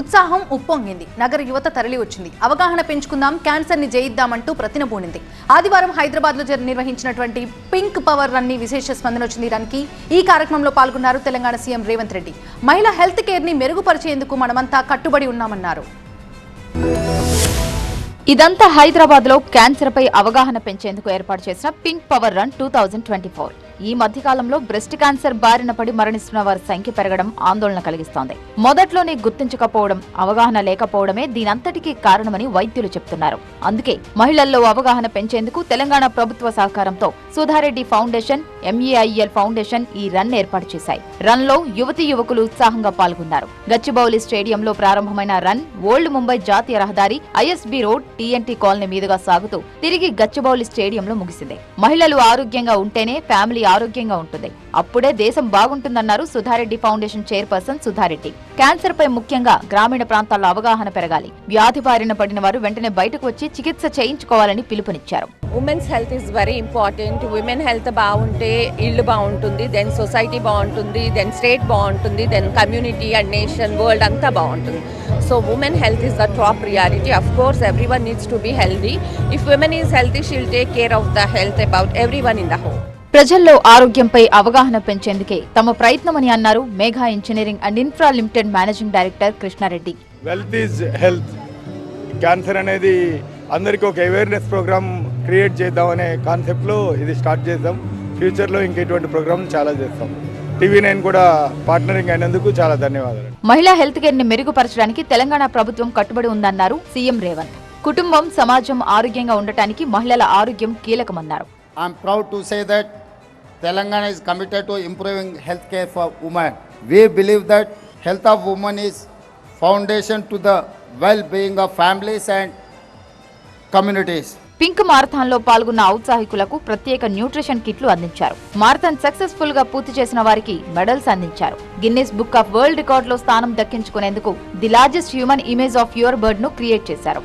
ఉత్సాహం ఉప్పొంగింది. నగర యువత తరలి వచ్చింది. అవగాహన పెంచుకుందాం క్యాన్సర్ని జయిద్దామంటూ ప్రతినబూనింది ఆదివారం హైదరాబాద్లో నిర్వహించినటువంటి పింక్ పవర్ రన్ని విశేష స్పందన వచ్చింది రన్కి ఈ కార్యక్రమంలో పాల్గొన్నారు తెలంగాణ సీఎం రేవంత్ రెడ్డి. మహిళా హెల్త్ కేర్ని మెరుగుపరిచేందుకు మనమంతా కట్టుబడి ఉన్నామన్నారు. ఇదంతా హైదరాబాద్లో క్యాన్సర్ పై అవగాహన పెంచేందుకు ఏర్పాటు చేసిన pink power run two thousand twenty four. ఈ మధ్య కాలంలో బ్రెస్ట్ క్యాన్సర్ బారిన పడి మరణిస్తున్న వారి సంఖ్య పెరగడం ఆందోళన కలిగిస్తోంది. మొదట్లోనే గుర్తించకపోవడం అవగాహన లేకపోవడమే దీనంతటికీ కారణమని వైద్యులు చెప్తున్నారు. అందుకే మహిళల్లో అవగాహన పెంచేందుకు తెలంగాణ ప్రభుత్వ సహకారంతో Sudha Reddy foundation M A I L foundation ఈ రన్ ఏర్పాటు చేశాయి. రన్లో యువతి యువకులు ఉత్సాహంగా పాల్గొన్నారు. గచ్చిబౌలి స్టేడియంలో ప్రారంభమైన రన్ ఓల్డ్ ముంబై జాతీయ రహదారి ఐఎస్బి రోడ్ టీఎన్టీ కాలనీ మీదుగా సాగుతూ తిరిగి గచ్చిబౌలి స్టేడియంలో ముగిసింది. మహిళలు ఆరోగ్యంగా ఉంటేనే ఫ్యామిలీ ఆరోగ్యంగా ఉంటుంది. అప్పుడే దేశం బాగుంటుందన్నారు Sudha Reddy foundation chairperson Sudha Reddy. Cancer పై ముఖ్యంగా గ్రామీణ ప్రాంతాల్లో అవగాహన పెరగాలి. వ్యాధి బారిన పడిన వారు వెంటనే బయటకు వచ్చి చికిత్స చేయించుకోవాలని పిలుపునిచ్చారు. Women's health is very important women health బాగుంటే ఇల్లు బాగుంటుంది దెన్ సొసైటీ బాగుంటుంది దెన్ స్టేట్ బాగుంటుంది then community and nation world అంతా బాగుంటుంది. So women health is the top priority of course everyone needs to be healthy if women is healthy she'll take care of the health about everyone in the home ప్రజల్లో ఆరోగ్యంపై అవగాహన పెంచేందుకే తమ ప్రయత్నమని అన్నారు Megha engineering and infra limited managing director Krishna Reddy. Wealth is health cancer అనేది అందరికీ ఒక అవేర్నెస్ ప్రోగ్రామ్ క్రియేట్ చేద్దామనే కాన్సెప్ట్లో ఇది స్టార్ట్ చేద్దాం. ఫ్యూచర్లో ఇంకెటువంటి ప్రోగ్రామ్ చాలా చేస్తాం. టీవీ నైన్ కూడా పార్ట్నరింగ్ అయినందుకు చాలా ధన్యవాదాలు. మహిళా హెల్త్ కేర్ని మెరుగుపరచడానికి తెలంగాణ ప్రభుత్వం కట్టుబడి ఉందన్నారు సీఎం రేవంత్. కుటుంబం సమాజం ఆరోగ్యంగా ఉండటానికి మహిళల ఆరోగ్యం కీలకమన్నారు. I'm proud to say that Telangana is committed to improving health care for women we believe that health of women is foundation to the well being of families and communities pink మారథాన్లో పాల్గొన్న ఔత్సాహికులకు ప్రత్యేక nutrition కిట్లు అందించారు. Marathon సక్సెస్ఫుల్గా పూర్తి చేసిన వారికి medals అందించారు. గిన్నిస్ బుక్ ఆఫ్ వరల్డ్ రికార్డ్లో స్థానం దక్కించుకునేందుకు the largest human image of your బర్డ్ను create చేశారు.